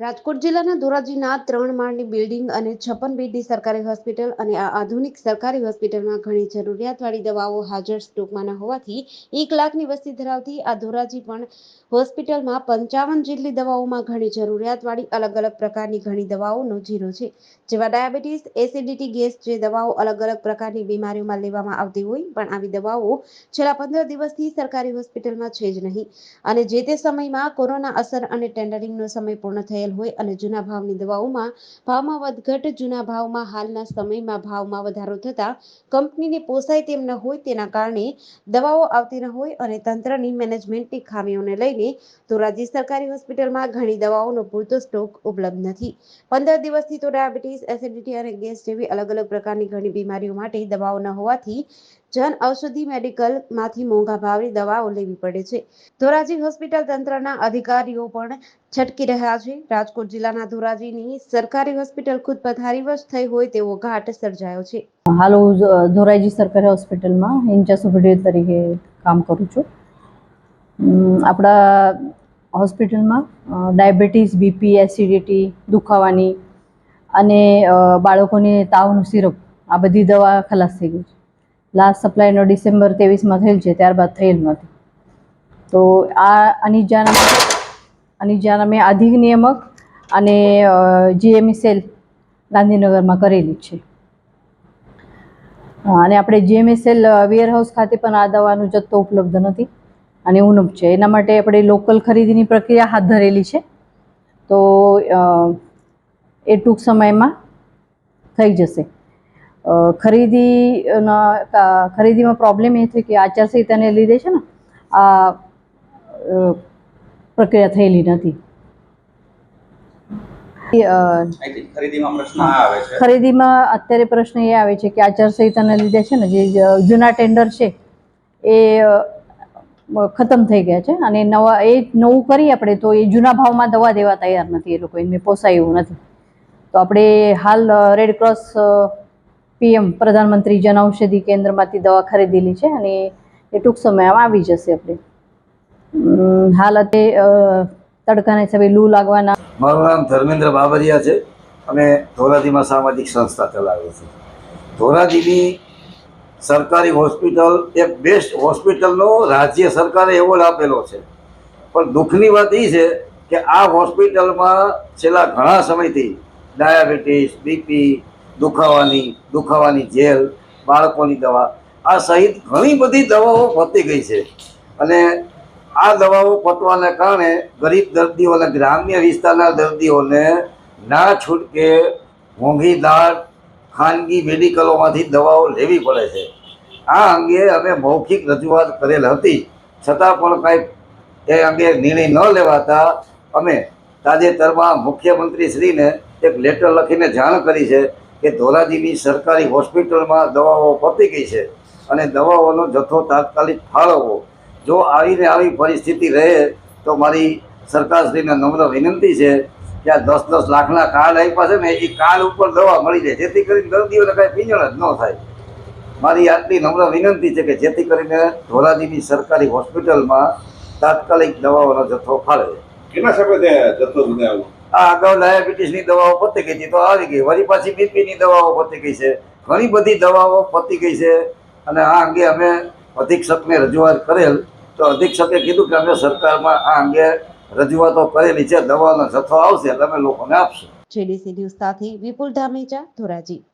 રાજકોટ જિલ્લાના ધોરાજીના ત્રણ માળની બિલ્ડિંગ અને છપ્પન બેડની સરકારી હોસ્પિટલ અને આ આધુનિક સરકારી હોસ્પિટલમાં ઘણી જરૂરિયાતવાળી દવાઓ હાજર સ્ટોકમાં ન હોવાથી એક લાખની વસ્તી ધરાવતી આ ધોરાજી પણ હોસ્પિટલમાં પંચાવન જેટલી દવાઓમાં ઘણી જરૂરિયાતવાળી અલગ અલગ પ્રકારની ઘણી દવાઓનો જીરો છે. જેવા ડાયાબિટીસ, એસિડિટી ગેસ જે દવાઓ અલગ અલગ પ્રકારની બીમારીઓમાં લેવામાં આવતી હોય, પણ આવી દવાઓ છેલ્લા પંદર દિવસથી સરકારી હોસ્પિટલમાં છે જ નહીં. અને જે તે સમયમાં કોરોના અસર અને ટેન્ડરિંગનો સમય પૂર્ણ થયેલ હોય અને જૂના ભાવની દવાઓમાં ભાવમાં વધઘટ જૂના ભાવમાં હાલના સમયમાં ભાવમાં વધારો થતાં કંપનીને પોસાય તેમ ન હોય તેના કારણે દવાઓ આવતી ન હોય અને તંત્રની મેનેજમેન્ટની ખામીઓને લઈને તો રાજ્ય સરકારી હોસ્પિટલમાં ઘણી દવાઓનો પૂરતો સ્ટોક ઉપલબ્ધ નથી. પંદર દિવસથી તો ડાયાબિટીસ, એસિડિટી અને ગેસ જેવી અલગ અલગ પ્રકારની ઘણી બીમારીઓ માટે દવાઓ ન હોવાથી જન ઔષધિ મેડિકલમાંથી મોંઘા ભાવની દવાઓ લેવી પડે છે. ધોરાજી હોસ્પિટલ તંત્રના અધિકારીઓ પણ છટકી રહ્યા છે. રાજકોટ જિલ્લાના ધોરાજીની સરકારી હોસ્પિટલ ખુદ પથારીવશ થઈ હોય તેવો ઘાટ સર્જાયો છે. હાલ હું ધોરાજી સરકારી હોસ્પિટલમાં ઇન્ચાર્જ સુપરિટેન્ડન્ટ તરીકે કામ કરું છું. આપણા હોસ્પિટલમાં ડાયાબિટીસ, બીપી, એસિડિટી દુખાવાની અને બાળકોને તાવનું સિરપ આ બધી દવા ખલાસ થઈ ગઈ છે. લાસ્ટ સપ્લાયનો ડિસેમ્બર ત્રેવીસમાં થયેલ છે, ત્યારબાદ થયેલ નથી. તો આ અની જાણ આની જાણ અમે આધિક નિયામક અને જીએમઈ સેલ ગાંધીનગરમાં કરેલી છે. અને આપણે જીએમએસએલ વેરહાઉસ ખાતે પણ આ દવાનો જથ્થો ઉપલબ્ધ નથી અને ઉણપ છે. એના માટે આપણે લોકલ ખરીદીની પ્રક્રિયા હાથ ધરેલી છે. તો એ ટૂંક સમયમાં થઈ જશે. ખરીદીના ખરીદીમાં પ્રોબ્લેમ એ છે કે આચારસંહિતાને લીધે છે ને આ પ્રક્રિયા થયેલી નથી. ખરીદીમાં અત્યારે પ્રશ્ન એ આવે છે કે આચારસંહિતાના લીધે છે ને જે જૂના ટેન્ડર છે એ ખતમ થઈ ગયા છે અને નવા એ નવું કરીએ આપણે તો એ જૂના ભાવમાં દવા દેવા તૈયાર નથી એ લોકો એમને પોસાય એવું નથી. તો આપણે હાલ રેડ ક્રોસ પીએમ પ્રધાનમંત્રી જનઔષધિ કેન્દ્રમાંથી દવા ખરીદેલી છે અને એ ટૂંક સમયમાં આવી જશે આપણે હાલ અત્યારે તડકાને હિસાબે લૂ લાગવાના મારું નામ ધર્મેન્દ્ર બાબરિયા છે. અમે ધોરાજીમાં સામાજિક સંસ્થા ચલાવીએ છીએ. ધોરાજીની સરકારી હોસ્પિટલ, એક બેસ્ટ હોસ્પિટલનો રાજ્ય સરકારે એવોર્ડ આપેલો છે. પણ દુઃખની વાત એ છે કે આ હોસ્પિટલમાં છેલ્લા ઘણા સમયથી ડાયાબિટીસ, બીપી દુખાવાની દુખાવાની જેલ, બાળકોની દવા, આ સહિત ઘણી બધી દવાઓ પતી ગઈ છે. અને આ દવાઓ પતવાને કારણે ગરીબ દર્દીઓને, ગ્રામ્ય વિસ્તારના દર્દીઓને ના છૂટકે મોંઘી દાળ, ખાનગી મેડિકલોમાંથી દવાઓ લેવી પડે છે. આ અંગે અમે મૌખિક રજૂઆત કરેલ હતી. છતાં પણ કાંઈ એ અંગે નિર્ણય ન લેવાતા અમે તાજેતરમાં મુખ્યમંત્રીશ્રીને એક લેટર લખીને જાણ કરી છે. કે ધોરાજીની સરકારી હોસ્પિટલમાં દવાઓ પતી ગઈ છે અને દવાઓનો જથ્થો તાત્કાલિક ફાળવવો. જો આવીને આવી પરિસ્થિતિ રહે તો મારી સરકારશ્રીને નમ્ર વિનંતી છે કે આ દસ દસ લાખના કાર્ડ આપ્યા છે ને એ કાર્ડ ઉપર દવા મળી જાય. જેથી કરીને દર્દીઓને કાંઈ પીંજણ જ ન થાય. મારી આટલી નમ્ર વિનંતી છે કે જેથી કરીને ધોરાજીની સરકારી હોસ્પિટલમાં તાત્કાલિક દવાઓનો જથ્થો ફાળવે. કેટલા સમય જથ્થો બનાવ્યો આ અગાઉ ડાયાબિટીસની દવાઓ પતી ગઈ હતી તો આવી ગઈ. વળી પાછી બીપીની દવાઓ પતી ગઈ છે. ઘણી બધી દવાઓ પતી ગઈ છે. અને આ અંગે અમે અધિક્ષકને રજૂઆત કરેલ. તો અધિક્ષકે કીધું કે અમે સરકારમાં આ અંગે રજૂઆતો કરેલી છે. દવાનો જથ્થો આવશે તમે લોકોને આપશો. જેડીસી ન્યૂઝ સાથે વિપુલ ધામેચા, ધોરાજી.